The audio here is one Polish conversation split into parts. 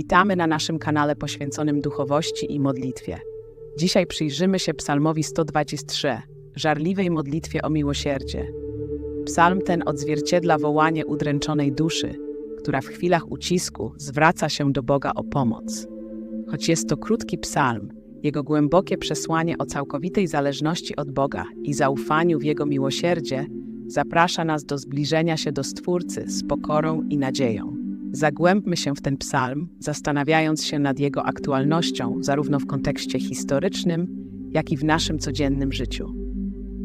Witamy na naszym kanale poświęconym duchowości i modlitwie. Dzisiaj przyjrzymy się Psalmowi 123, żarliwej modlitwie o miłosierdzie. Psalm ten odzwierciedla wołanie udręczonej duszy, która w chwilach ucisku zwraca się do Boga o pomoc. Choć jest to krótki psalm, jego głębokie przesłanie o całkowitej zależności od Boga i zaufaniu w Jego miłosierdzie zaprasza nas do zbliżenia się do Stwórcy z pokorą i nadzieją. Zagłębmy się w ten psalm, zastanawiając się nad jego aktualnością, zarówno w kontekście historycznym, jak i w naszym codziennym życiu.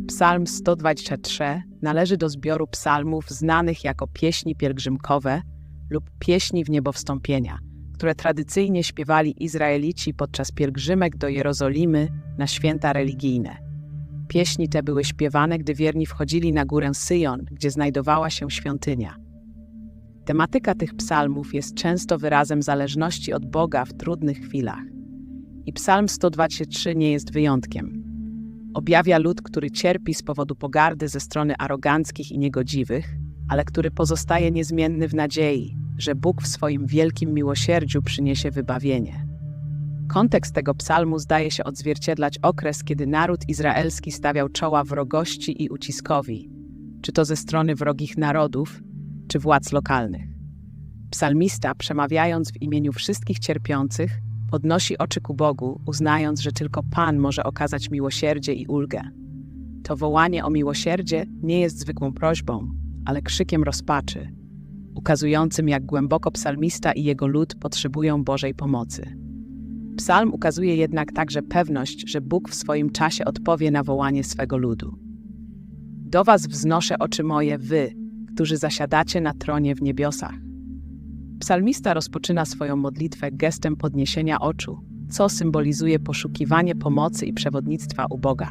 Psalm 123 należy do zbioru psalmów znanych jako pieśni pielgrzymkowe lub pieśni w niebowstąpienia, które tradycyjnie śpiewali Izraelici podczas pielgrzymek do Jerozolimy na święta religijne. Pieśni te były śpiewane, gdy wierni wchodzili na górę Syjon, gdzie znajdowała się świątynia. Tematyka tych psalmów jest często wyrazem zależności od Boga w trudnych chwilach. I psalm 123 nie jest wyjątkiem. Objawia lud, który cierpi z powodu pogardy ze strony aroganckich i niegodziwych, ale który pozostaje niezmienny w nadziei, że Bóg w swoim wielkim miłosierdziu przyniesie wybawienie. Kontekst tego psalmu zdaje się odzwierciedlać okres, kiedy naród izraelski stawiał czoła wrogości i uciskowi, czy to ze strony wrogich narodów, czy władz lokalnych. Psalmista, przemawiając w imieniu wszystkich cierpiących, podnosi oczy ku Bogu, uznając, że tylko Pan może okazać miłosierdzie i ulgę. To wołanie o miłosierdzie nie jest zwykłą prośbą, ale krzykiem rozpaczy, ukazującym, jak głęboko psalmista i jego lud potrzebują Bożej pomocy. Psalm ukazuje jednak także pewność, że Bóg w swoim czasie odpowie na wołanie swego ludu. Do Was wznoszę oczy moje, wy, którzy zasiadacie na tronie w niebiosach. Psalmista rozpoczyna swoją modlitwę gestem podniesienia oczu, co symbolizuje poszukiwanie pomocy i przewodnictwa u Boga.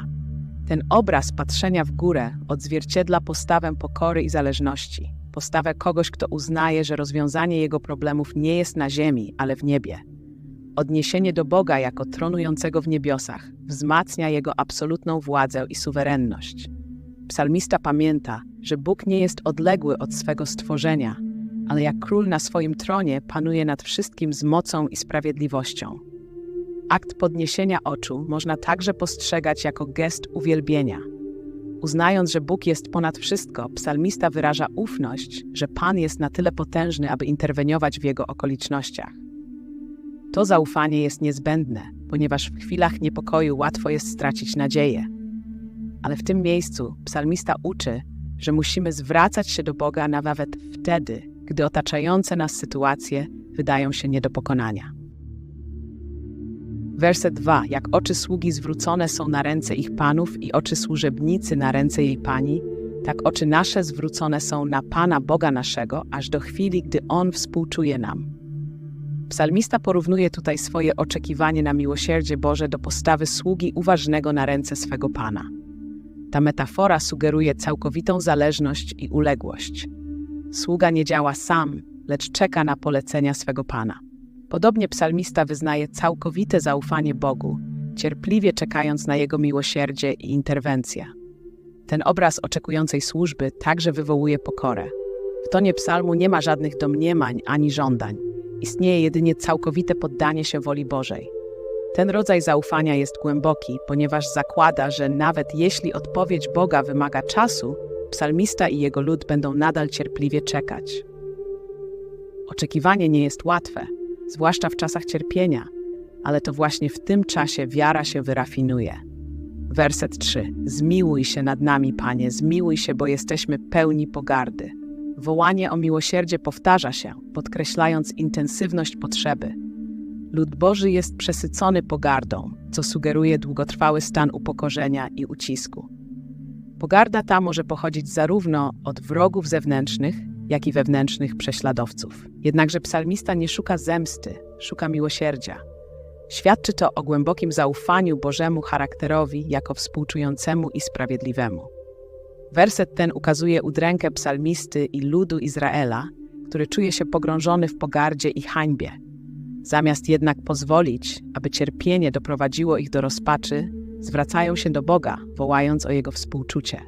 Ten obraz patrzenia w górę odzwierciedla postawę pokory i zależności, postawę kogoś, kto uznaje, że rozwiązanie jego problemów nie jest na ziemi, ale w niebie. Odniesienie do Boga jako tronującego w niebiosach wzmacnia jego absolutną władzę i suwerenność. Psalmista pamięta, że Bóg nie jest odległy od swego stworzenia, ale jak król na swoim tronie panuje nad wszystkim z mocą i sprawiedliwością. Akt podniesienia oczu można także postrzegać jako gest uwielbienia. Uznając, że Bóg jest ponad wszystko, psalmista wyraża ufność, że Pan jest na tyle potężny, aby interweniować w jego okolicznościach. To zaufanie jest niezbędne, ponieważ w chwilach niepokoju łatwo jest stracić nadzieję. Ale w tym miejscu psalmista uczy, że musimy zwracać się do Boga nawet wtedy, gdy otaczające nas sytuacje wydają się nie do pokonania. Werset 2. Jak oczy sługi zwrócone są na ręce ich panów i oczy służebnicy na ręce jej pani, tak oczy nasze zwrócone są na Pana Boga naszego, aż do chwili, gdy On współczuje nam. Psalmista porównuje tutaj swoje oczekiwanie na miłosierdzie Boże do postawy sługi uważnego na ręce swego Pana. Ta metafora sugeruje całkowitą zależność i uległość. Sługa nie działa sam, lecz czeka na polecenia swego Pana. Podobnie psalmista wyznaje całkowite zaufanie Bogu, cierpliwie czekając na Jego miłosierdzie i interwencję. Ten obraz oczekującej służby także wywołuje pokorę. W tonie psalmu nie ma żadnych domniemań ani żądań. Istnieje jedynie całkowite poddanie się woli Bożej. Ten rodzaj zaufania jest głęboki, ponieważ zakłada, że nawet jeśli odpowiedź Boga wymaga czasu, psalmista i jego lud będą nadal cierpliwie czekać. Oczekiwanie nie jest łatwe, zwłaszcza w czasach cierpienia, ale to właśnie w tym czasie wiara się wyrafinuje. Werset 3. Zmiłuj się nad nami, Panie, zmiłuj się, bo jesteśmy pełni pogardy. Wołanie o miłosierdzie powtarza się, podkreślając intensywność potrzeby. Lud Boży jest przesycony pogardą, co sugeruje długotrwały stan upokorzenia i ucisku. Pogarda ta może pochodzić zarówno od wrogów zewnętrznych, jak i wewnętrznych prześladowców. Jednakże psalmista nie szuka zemsty, szuka miłosierdzia. Świadczy to o głębokim zaufaniu Bożemu charakterowi jako współczującemu i sprawiedliwemu. Werset ten ukazuje udrękę psalmisty i ludu Izraela, który czuje się pogrążony w pogardzie i hańbie. Zamiast jednak pozwolić, aby cierpienie doprowadziło ich do rozpaczy, zwracają się do Boga, wołając o Jego współczucie.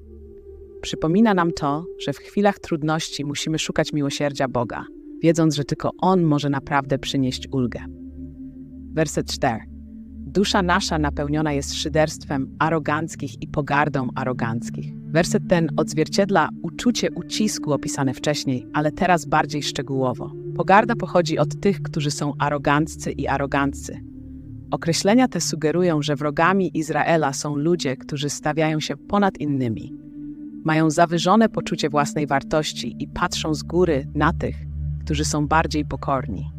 Przypomina nam to, że w chwilach trudności musimy szukać miłosierdzia Boga, wiedząc, że tylko On może naprawdę przynieść ulgę. Werset 4. Dusza nasza napełniona jest szyderstwem aroganckich i pogardą aroganckich. Werset ten odzwierciedla uczucie ucisku opisane wcześniej, ale teraz bardziej szczegółowo. Pogarda pochodzi od tych, którzy są aroganccy i aroganccy. Określenia te sugerują, że wrogami Izraela są ludzie, którzy stawiają się ponad innymi. Mają zawyżone poczucie własnej wartości i patrzą z góry na tych, którzy są bardziej pokorni.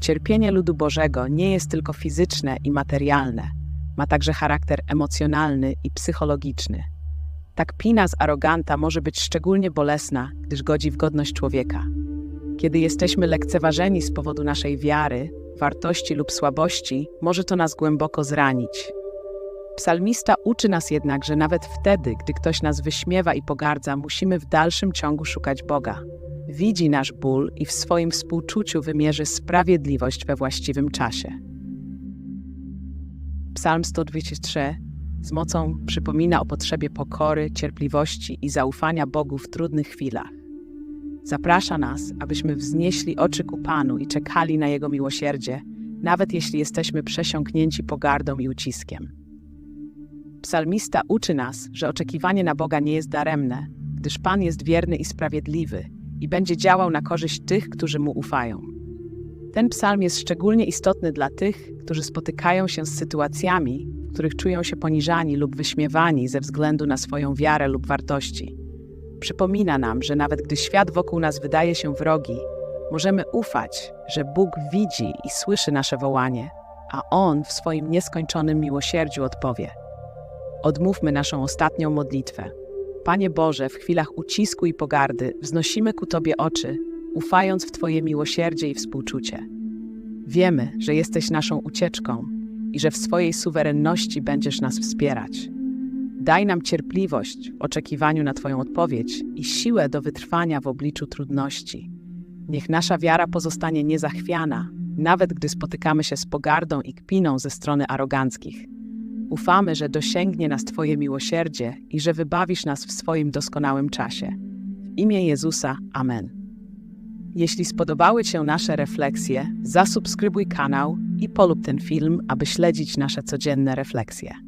Cierpienie ludu Bożego nie jest tylko fizyczne i materialne, ma także charakter emocjonalny i psychologiczny. Ta kpina z aroganta może być szczególnie bolesna, gdyż godzi w godność człowieka. Kiedy jesteśmy lekceważeni z powodu naszej wiary, wartości lub słabości, może to nas głęboko zranić. Psalmista uczy nas jednak, że nawet wtedy, gdy ktoś nas wyśmiewa i pogardza, musimy w dalszym ciągu szukać Boga. Widzi nasz ból i w swoim współczuciu wymierzy sprawiedliwość we właściwym czasie. Psalm 123 z mocą przypomina o potrzebie pokory, cierpliwości i zaufania Bogu w trudnych chwilach. Zaprasza nas, abyśmy wznieśli oczy ku Panu i czekali na Jego miłosierdzie, nawet jeśli jesteśmy przesiąknięci pogardą i uciskiem. Psalmista uczy nas, że oczekiwanie na Boga nie jest daremne, gdyż Pan jest wierny i sprawiedliwy i będzie działał na korzyść tych, którzy Mu ufają. Ten psalm jest szczególnie istotny dla tych, którzy spotykają się z sytuacjami, w których czują się poniżani lub wyśmiewani ze względu na swoją wiarę lub wartości. Przypomina nam, że nawet gdy świat wokół nas wydaje się wrogi, możemy ufać, że Bóg widzi i słyszy nasze wołanie, a On w swoim nieskończonym miłosierdziu odpowie. Odmówmy naszą ostatnią modlitwę. Panie Boże, w chwilach ucisku i pogardy wznosimy ku Tobie oczy, ufając w Twoje miłosierdzie i współczucie. Wiemy, że jesteś naszą ucieczką i że w swojej suwerenności będziesz nas wspierać. Daj nam cierpliwość w oczekiwaniu na Twoją odpowiedź i siłę do wytrwania w obliczu trudności. Niech nasza wiara pozostanie niezachwiana, nawet gdy spotykamy się z pogardą i kpiną ze strony aroganckich. Ufamy, że dosięgnie nas Twoje miłosierdzie i że wybawisz nas w swoim doskonałym czasie. W imię Jezusa, Amen. Jeśli spodobały Ci się nasze refleksje, zasubskrybuj kanał i polub ten film, aby śledzić nasze codzienne refleksje.